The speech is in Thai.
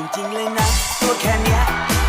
จริง ๆ เลยนะ ตัวแค่เนี้ย